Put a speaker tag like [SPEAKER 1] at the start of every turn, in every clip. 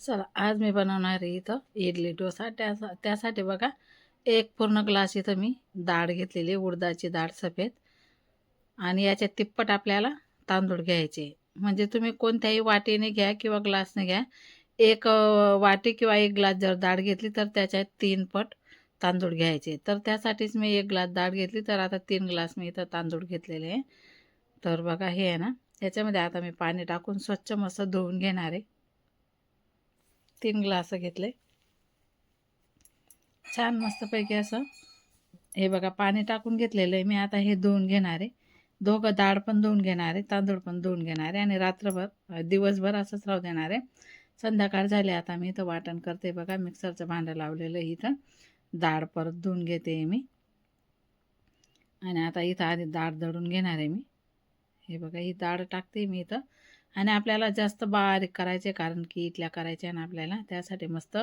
[SPEAKER 1] चला आज मी बनवणार आहे इथं इडली डोसा. त्या त्यासाठी बघा एक पूर्ण ग्लास इथं मी डाळ घेतलेली आहे, उडदाची डाळ सफेद. आणि याच्यात तिप्पट आपल्याला तांदूळ घ्यायचे म्हणजे तुम्ही कोणत्याही वाटीने घ्या किंवा ग्लासने घ्या. एक वाटी किंवा एक ग्लास जर डाळ घेतली तर त्याच्यात तीन पट तांदूळ घ्यायचे तर त्यासाठीच मी एक ग्लास डाळ घेतली तर आता तीन ग्लास मी इथं तांदूळ घेतलेले आहे. तर बघा हे आहे ना याच्यामध्ये आता मी पाणी टाकून स्वच्छ मस्त धुवून घेणार आहे. तीन ग्लास घेतले. छान मस्तपैकी असं. हे बघा पाणी टाकून घेतलेलं आहे. मी आता हे धुवून घेणार आहे. दोघं डाळ पण धुवून घेणार आहे तांदूळ पण धुवून घेणार आहे आणि रात्रभर दिवसभर असंच राहू देणार आहे. संध्याकाळ झाले आता मी इथं वाटण करते बघा. मिक्सरचं भांडं लावलेलं आहे इथं. डाळ परत धुवून घेते मी. आणि आता इथं आधी डाळ दळून घेणार आहे मी. हे बघा ही डाळ टाकते मी इथं. आणि आपल्याला जास्त बारीक करायचे कारण की इटल्या करायच्या ना आपल्याला. त्यासाठी मस्त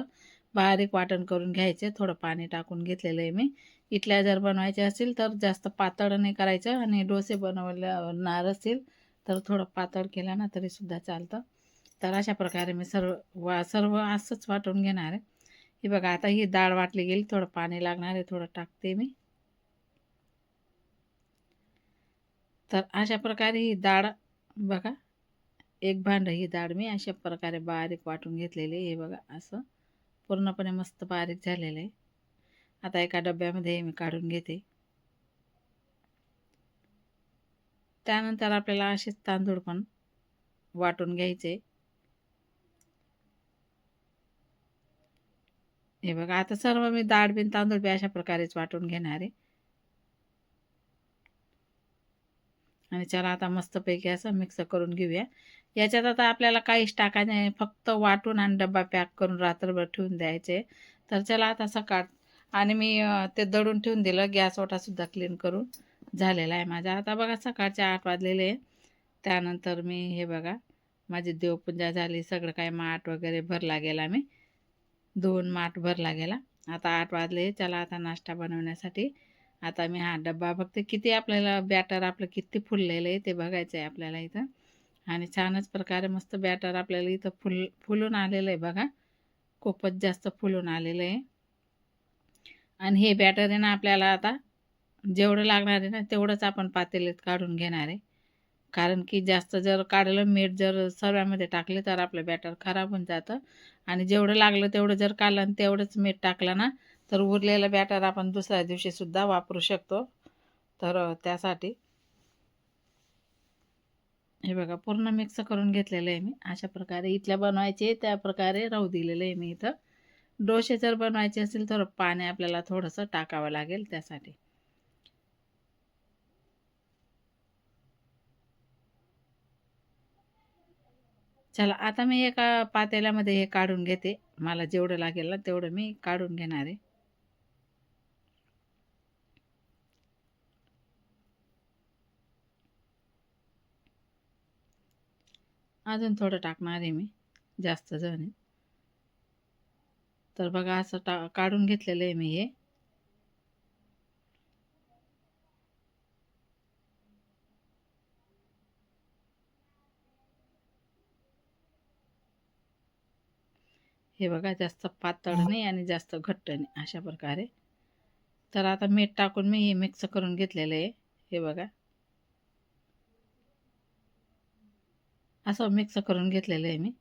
[SPEAKER 1] बारीक वाटण करून घ्यायचे. थोडं पाणी टाकून घेतलेलं आहे मी. इटल्या जर बनवायचे असतील तर जास्त पातळ नाही करायचं आणि डोसे बनवणार असतील तर थोडं पातळ केलं ना तरीसुद्धा चालतं. तर अशा प्रकारे मी सर्व वा सर्व असंच वाटून घेणार आहे. हे बघा आता ही डाळ वाटली गेली. थोडं पाणी लागणार आहे. थोडं टाकते मी. तर अशा प्रकारे ही डाळ बघा एक भांडं ही डाळ मी अशा प्रकारे बारीक वाटून घेतलेली हे बघा असं. पूर्णपणे मस्त बारीक झालेलं आहे. आता एका डब्यामध्ये मी काढून घेते. त्यानंतर आपल्याला असेच तांदूळ पण वाटून घ्यायचे. हे बघा आता सर्व मी डाळ बिन तांदूळ बी अशा प्रकारेच वाटून घेणार आहे. आणि चला आता मस्तपैकी असं मिक्स करून घेऊया. याच्यात आता आपल्याला काहीच टाकायचं नाही. फक्त वाटून आणि डब्बा पॅक करून रात्रभर ठेवून द्यायचे. तर चला आता सकाळ आणि मी ते दळून ठेवून दिलं. गॅस ओटासुद्धा क्लीन करून झालेला आहे माझा. आता बघा सकाळचे आठ वाजलेले आहे. त्यानंतर मी हे बघा माझी देवपूजा झाली. सगळं काय माठ वगैरे भरला गेला मी. दोन माठ भरला गेला. आता आठ वाजले चला आता नाश्ता बनवण्यासाठी. आता मी हा डब्बा बघते. किती आपल्याला बॅटर आपलं किती फुललेलं आहे ते बघायचं आहे आपल्याला इथं. आणि छानच प्रकारे मस्त बॅटर आपल्याला इथं फुल फुलून आलेलं आहे बघा. खूपच जास्त फुलून आलेलं आहे आणि हे बॅटर आहे ना आपल्याला आता जेवढं लागणार आहे ना तेवढंच आपण पातेलीत काढून घेणार आहे. कारण की जास्त जर काढलं मीठ जर सर्व्यामध्ये टाकले तर आपलं बॅटर खराब होऊन जातं. आणि जेवढं लागलं तेवढं जर काढलं आणि तेवढंच मीठ टाकलं ना तर उरलेलं बॅटर आपण दुसऱ्या दिवशीसुद्धा वापरू शकतो. तर त्यासाठी हे बघा पूर्ण मिक्स करून घेतलेलं आहे मी. अशा प्रकारे इथल्या बनवायचे त्या प्रकारे राहू दिलेलं आहे मी इथं. डोसे जर बनवायचे असेल तर पाणी आपल्याला थोडंसं टाकावं लागेल त्यासाठी. चला आता मी एका पातेल्यामध्ये हे काढून घेते. मला जेवढं लागेल ना तेवढं मी काढून घेणार आहे. अजून थोडं टाकणार आहे मी जास्त जण आहे. तर बघा असं टा काढून घेतलेलं आहे मी हे. हे बघा जास्त पातळ नाही आणि जास्त घट्ट नाही अशा प्रकारे. तर आता मीठ टाकून मी हे मिक्स करून घेतलेलं आहे हे बघा. असं मिक्स करून घेतलेलं आहे मी.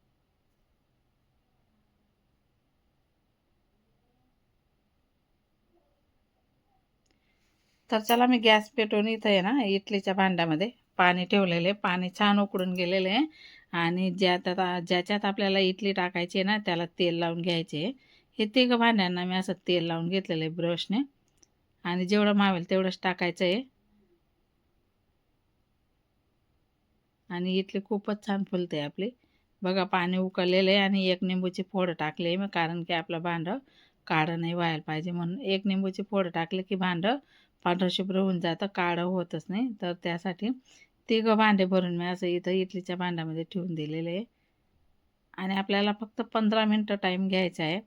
[SPEAKER 1] तर चला मी गॅस पेटवून इथं आहे ना इडलीच्या भांड्यामध्ये पाणी ठेवलेलं आहे. पाणी छान उकडून गेलेलं आहे. आणि ज्यात आता ज्याच्यात आपल्याला इडली टाकायची आहे ना त्याला तेल लावून घ्यायचे आहे. हे तिघं भांड्यांना मी असं तेल लावून घेतलेलं आहे ब्रशने आणि जेवढं मावेल तेवढंच टाकायचं आहे. आणि इथले खूपच छान फुलते आपली. बघा पाणी उकळलेलं आहे आणि एक निंबूची फोड टाकले आहे मी कारण की आपलं भांडं काळं नाही व्हायला पाहिजे म्हणून. एक निंबूची फोड टाकले की भांडं पांढरं शुभ्र होऊन जातं काळं होतच नाही. तर त्यासाठी तिघं भांडे भरून मी असं इथं इडलीच्या भांड्यामध्ये ठेवून दिलेले. आहे आणि आपल्याला फक्त पंधरा मिनटं टाईम घ्यायचा आहे.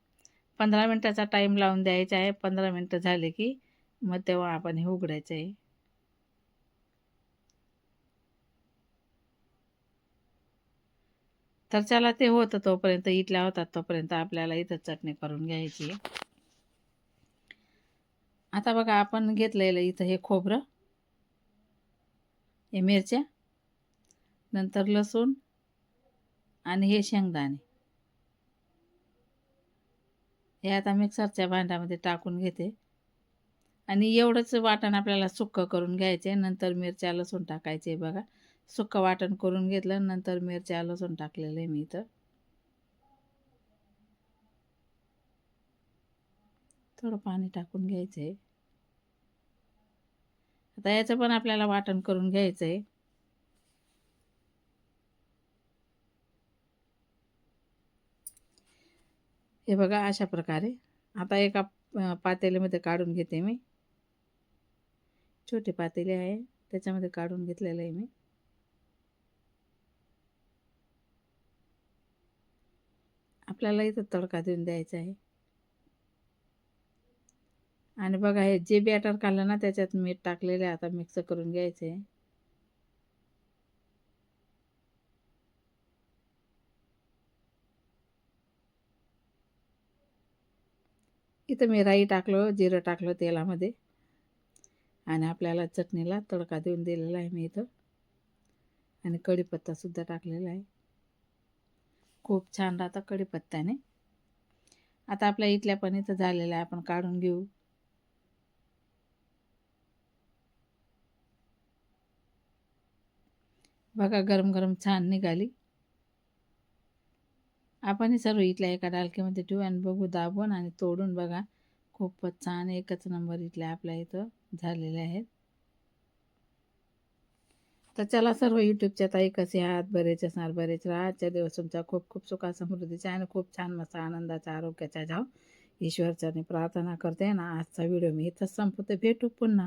[SPEAKER 1] पंधरा मिनटाचा टाईम लावून द्यायचा आहे. पंधरा मिनटं झाले की मग तेव्हा आपण हे उघडायचं आहे. तर चला ते होतं तोपर्यंत इथल्या होतात तोपर्यंत आपल्याला इथं चटणी करून घ्यायची. आता बघा आपण घेतलेलं इथं हे खोबरं हे मिरच्या नंतर लसूण आणि हे शेंगदाणे. हे आता मिक्सरच्या भांड्यामध्ये टाकून घेते. आणि एवढंच वाटण आपल्याला सुक्कं करून घ्यायचे नंतर मिरच्या लसूण टाकायचे बघा. सुक्क वाटण करून घेतलं नंतर मिरच्या लसूण टाकलेलं आहे मी इथं. थोडं पाणी टाकून घ्यायचं आहे आता याचं पण आपल्याला वाटण करून घ्यायचं आहे हे बघा अशा प्रकारे. आता एका पातेल्यामध्ये काढून घेते मी. छोटे पातेले आहे त्याच्यामध्ये काढून घेतलेलं आहे मी. आपल्याला इथं तडका देऊन द्यायचा आहे. आणि बघा हे जे बॅटर काढलं ना त्याच्यात मीठ टाकलेलं आहे. आता मिक्स करून घ्यायचं आहे इथं मी राई टाकलं जिरं टाकलं तेलामध्ये. आणि आपल्याला चटणीला तडका देऊन दिलेला आहे मी इथं. आणि कढीपत्तासुद्धा टाकलेला आहे. खूप छान राहतं कढीपत्त्याने आता आपल्या इथल्या पण इथं झालेलं आहे आपण काढून घेऊ. बघा गरम गरम छान निघाली. आपण सर्व इथल्या एका डालकीमध्ये ठेवू आणि बघू दाबून आणि तोडून बघा. खूपच छान एकच नंबर इथल्या आपल्या इथं झालेले आहेत. तर चला सर्व यूट्यूबच्या ताई कसे आहात? बरेच असणार बरेच राहा. आजच्या दिवस तुमचा खूप खूप सुखा समृद्धीचा आणि खूप छान मस्त आनंदाचा आरोग्याचा जाव. ईश्वरच्याने प्रार्थना करते ना आजचा व्हिडिओ मी इथंच संपवते. भेटू पुन्हा.